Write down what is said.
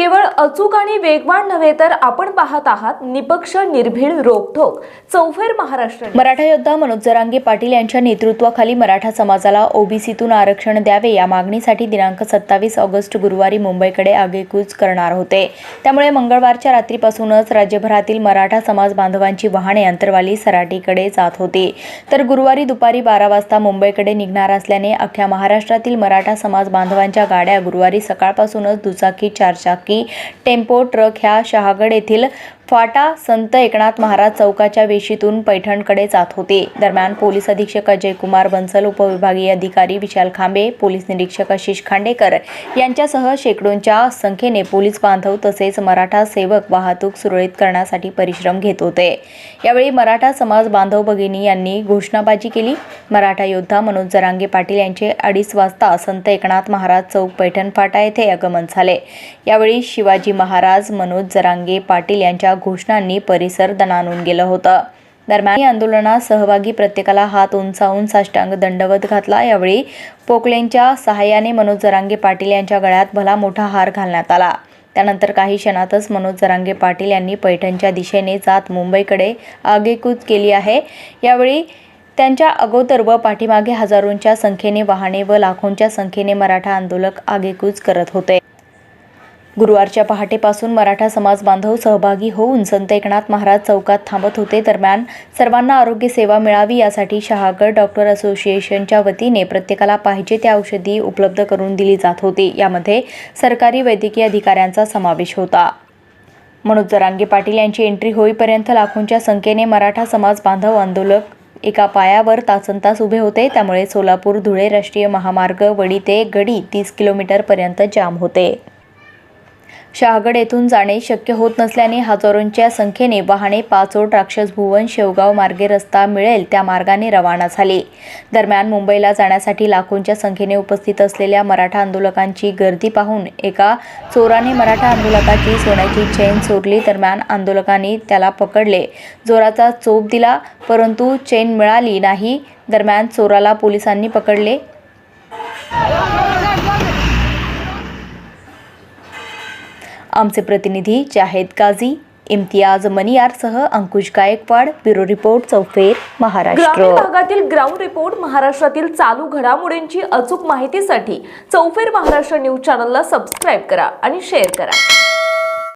केवळ अचूक आणि वेगवान नव्हे तर आपण पाहत आहात निपक्ष निर्भीड रोखोक चौफेर महाराष्ट्र मराठा योद्धा मनोज जरांगे पाटील यांच्या नेतृत्वाखाली मराठा समाजाला ओबीसीतून आरक्षण द्यावे या मागणीसाठी दिनांक सत्तावीस ऑगस्ट गुरुवारी मुंबईकडे आगेकूच करणार होते. त्यामुळे मंगळवारच्या रात्रीपासूनच राज्यभरातील मराठा समाज बांधवांची वाहने अंतरवाली सराटीकडे जात होती. तर गुरुवारी दुपारी बारा वाजता मुंबईकडे निघणार असल्याने अख्ख्या महाराष्ट्रातील मराठा समाज बांधवांच्या गाड्या गुरुवारी सकाळपासूनच दुचाकी चारचाकी टेम्पो ट्रक ह्या शहागड येथील फाटा संत एकनाथ महाराज चौकाच्या वेशीतून पैठणकडे जात होते. दरम्यान पोलीस अधीक्षक अजय कुमार बन्सल उपविभागीय अधिकारी विशाल खांबे पोलीस निरीक्षक आशिष खांडेकर यांच्यासह शेकडोंच्या संख्येने पोलीस बांधव तसेच मराठा सेवक वाहतूक सुरळीत करण्यासाठी परिश्रम घेत होते. यावेळी मराठा समाज बांधव भगिनी यांनी घोषणाबाजी केली. मराठा योद्धा मनोज जरांगे पाटील यांचे अडीच वाजता संत एकनाथ महाराज चौक पैठण फाटा येथे आगमन झाले. यावेळी शिवाजी महाराज मनोज जरांगे पाटील यांच्या घोषणांनी परिसर दणाणून गेलं होतं. दरम्यान आंदोलनात सहभागी प्रत्येकाला हात उंचावून साष्टांग दंडवत घातला. यावेळी पोकलेंच्या सहाय्याने मनोज जरांगे पाटील यांच्या गळ्यात भला मोठा हार घालण्यात आला. त्यानंतर काही क्षणातच मनोज जरांगे पाटील यांनी पैठणच्या दिशेने जात मुंबईकडे आगेकूच केली आहे. यावेळी त्यांच्या अगोदर व पाठीमागे हजारोंच्या संख्येने वाहने व लाखोंच्या संख्येने मराठा आंदोलक आगेकूच करत होते. गुरुवारच्या पहाटेपासून मराठा समाज बांधव सहभागी होऊन संत एकनाथ महाराज चौकात थांबत होते. दरम्यान सर्वांना आरोग्य सेवा मिळावी यासाठी शहागड डॉक्टर असोसिएशनच्या वतीने प्रत्येकाला पाहिजे त्या औषधी उपलब्ध करून दिली जात होती. यामध्ये सरकारी वैद्यकीय अधिकाऱ्यांचा समावेश होता. मनोज जरांगे पाटील यांची एंट्री होईपर्यंत लाखोंच्या संख्येने मराठा समाज बांधव आंदोलक एका पायावर तासनतास उभे होते. त्यामुळे सोलापूर धुळे राष्ट्रीय महामार्ग वडी ते गडी तीस किलोमीटरपर्यंत जाम होते. शहागड येथून जाणे शक्य होत नसल्याने हजारोंच्या संख्येने वाहने पाचोड राक्षस भुवन शेवगाव मार्गे रस्ता मिळेल त्या मार्गाने रवाना झाले. दरम्यान मुंबईला जाण्यासाठी लाखोंच्या संख्येने उपस्थित असलेल्या मराठा आंदोलकांची गर्दी पाहून एका चोराने मराठा आंदोलकाची सोन्याची चेन चोरली. दरम्यान आंदोलकांनी त्याला पकडले. जोराचा चोप दिला परंतु चेन मिळाली नाही. दरम्यान चोराला पोलिसांनी पकडले. आमचे प्रतिनिधी जाहेद काझी इम्तियाज मनियारसह अंकुश गायकवाड ब्युरो रिपोर्ट चौफेर महाराष्ट्र. ग्रामीण भागातील ग्राउंड रिपोर्ट महाराष्ट्रातील चालू घडामोडींची अचूक माहितीसाठी चौफेर महाराष्ट्र न्यूज चॅनलला सबस्क्राईब करा आणि शेअर करा.